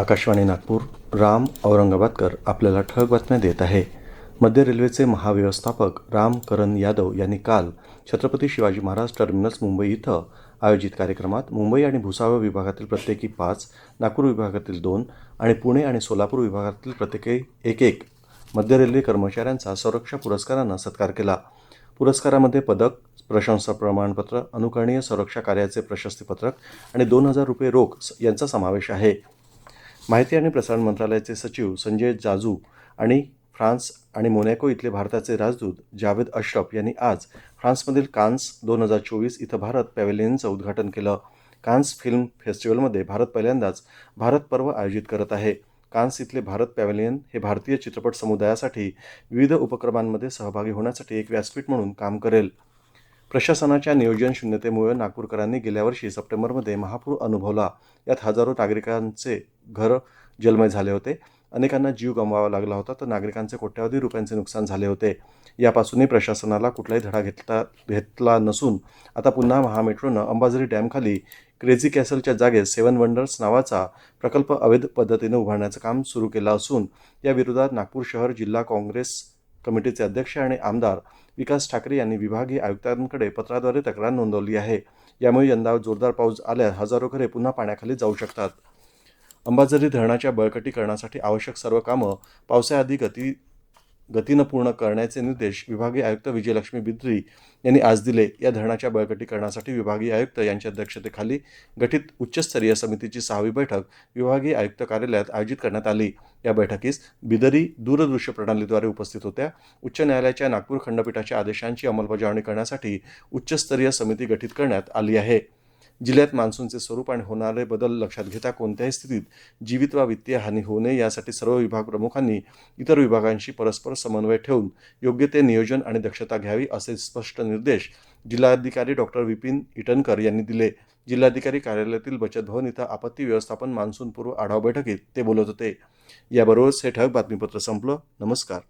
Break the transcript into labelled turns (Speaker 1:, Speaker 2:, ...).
Speaker 1: आकाशवाणी नागपूर राम औरंगाबादकर आपल्याला ठळक बातम्या देत आहे. मध्य रेल्वेचे महाव्यवस्थापक राम करण यादव यांनी काल छत्रपती शिवाजी महाराज टर्मिनस मुंबई इथं आयोजित कार्यक्रमात मुंबई आणि भुसावळ विभागातील प्रत्येकी पाच नागपूर विभागातील दोन आणि पुणे आणि सोलापूर विभागातील प्रत्येकी एक एक मध्य रेल्वे कर्मचाऱ्यांचा संरक्षा पुरस्कारानं सत्कार केला. पुरस्कारामध्ये पदक प्रशंसा प्रमाणपत्र अनुकरणीय संरक्षा कार्याचे प्रशस्तीपत्रक आणि दोन हजार रुपये रोख यांचा समावेश आहे. माहिती आणि प्रसारण मंत्रालयाचे सचिव संजय जाजू आणि फ्रान्स आणि मोनॅको इथले भारताचे राजदूत जावेद अश्रफ यांनी आज फ्रान्समधील कान्स दोन हजार चोवीस इथं भारत पॅव्हेलियनचं उद्घाटन केलं. कान्स फिल्म फेस्टिवलमध्ये भारत पहिल्यांदाच भारत पर्व आयोजित करत आहे. कान्स इथले भारत पॅव्हेलियन हे भारतीय चित्रपट समुदायासाठी विविध उपक्रमांमध्ये सहभागी होण्यासाठी एक व्यासपीठ म्हणून काम करेल. प्रशासनाच्या नियोजन शून्यतेमुळे नागपूरकरांनी गेल्या वर्षी सप्टेंबरमध्ये महापूर अनुभवला. यात हजारो नागरिकांचे घर जलमय झाले होते. अनेकांना जीव गमवावा लागला होता तर नागरिकांचे कोट्यावधी रुपयांचे नुकसान झाले होते. यापासूनही प्रशासनाला कुठलाही धडा घेतला घेतला नसून आता पुन्हा महामेट्रोनं अंबाझरी डॅमखाली क्रेझी कॅसलच्या जागेत सेवन वंडर्स नावाचा प्रकल्प अवैध पद्धतीने उभारण्याचं काम सुरू केलं असून या विरोधात नागपूर शहर जिल्हा काँग्रेस कमिटीचे अध्यक्ष आणि आमदार विकास ठाकरे यांनी विभागीय आयुक्तांकडे पत्राद्वारे तक्रार नोंदवली आहे. यामुळे यंदा जोरदार पाऊस आल्यास हजारो घरे पुन्हा पाण्याखाली जाऊ शकतात. अंबाझरी धरणाच्या बळकटीकरणासाठी आवश्यक सर्व कामं पावसाआधी गती गतीनं पूर्ण करण्याचे निर्देश विभागीय आयुक्त विजयलक्ष्मी बिद्री यांनी आज दिले. या धरणाच्या बळकटीकरणासाठी विभागीय आयुक्त यांच्या अध्यक्षतेखाली गठीत उच्चस्तरीय समितीची सहावी बैठक विभागीय आयुक्त कार्यालयात आयोजित करण्यात आली. या बैठकीस बिदरी दूरदृश्य प्रणालीद्वारे उपस्थित होत्या. उच्च न्यायालयाच्या नागपूर खंडपीठाच्या आदेशांची अंमलबजावणी करण्यासाठी उच्चस्तरीय समिती गठीत करण्यात आली आहे. जिल्ह्यात मान्सूनचे स्वरूप आणि होणारे बदल लक्षात घेता कोणत्याही स्थितीत जीवित वा वित्तीय हानी होऊ नये. यासाठी सर्व विभाग प्रमुखांनी इतर विभागांशी परस्पर समन्वय ठेवून योग्य ते नियोजन आणि दक्षता घ्यावी असे स्पष्ट निर्देश जिल्हाधिकारी डॉक्टर विपिन इटनकर यांनी दिले. जिल्हाधिकारी कार्यालयातील बचत भवन इथं आपत्ती व्यवस्थापन मान्सूनपूर्व आढावा बैठकीत ते बोलत होते. याबरोबरच हे ठळक बातमीपत्र संपलं. नमस्कार.